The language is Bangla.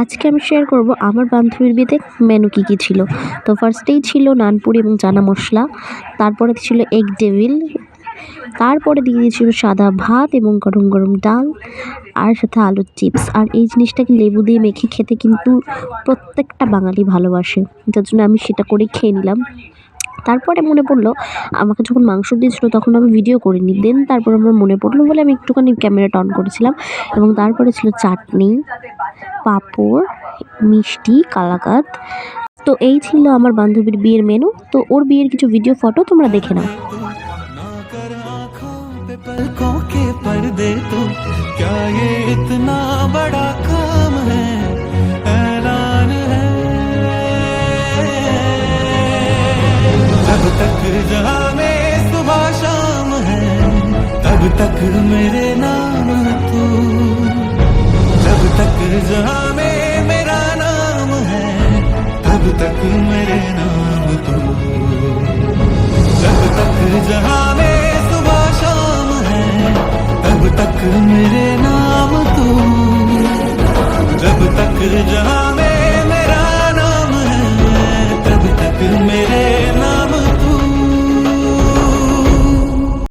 আজকে আমি শেয়ার করব আমার বান্ধবীর বিয়েতে মেনু কী কী ছিল। তো ফার্স্টেই ছিল নানপুরি এবং চানা মশলা, তারপরে ছিল এগ ডেভিল তারপরে দিয়ে দিয়েছিল সাদা ভাত এবং গরম গরম ডাল, আর সাথে আলুর চিপস আর এই জিনিসটাকে লেবু দিয়ে মেখে খেতে কিন্তু প্রত্যেকটা বাঙালি ভালোবাসে, যার জন্য আমি সেটা করে খেয়ে নিলাম। তারপরে মনে পড়লো আমাকে যখন মাংস দিয়েছিলো তখন আমি ভিডিও করিনি দেন তারপর আমার মনে পড়লো বলে আমি একটুখানি ক্যামেরাটা অন করেছিলাম এবং তারপরে ছিল চাটনি পাঁপড় মিষ্টি কালাকাঁদ তো এই ছিল আমার বান্ধবীর বিয়ের মেনু তো ওর বিয়ের কিছু ভিডিও ফটো তোমরা দেখে নাও ना कर आंखों पे पलकों के पर्दे तो क्या ये इतना तक जहाँ में सुबह शाम है, तब तक मेरे नाम तू। जब तक जहाँ में मेरा नाम है, तब तक मेरे नाम तू। जब तक जहाँ में सुबह शाम है, तब तक मेरे नाम तू। जब तक जहाँ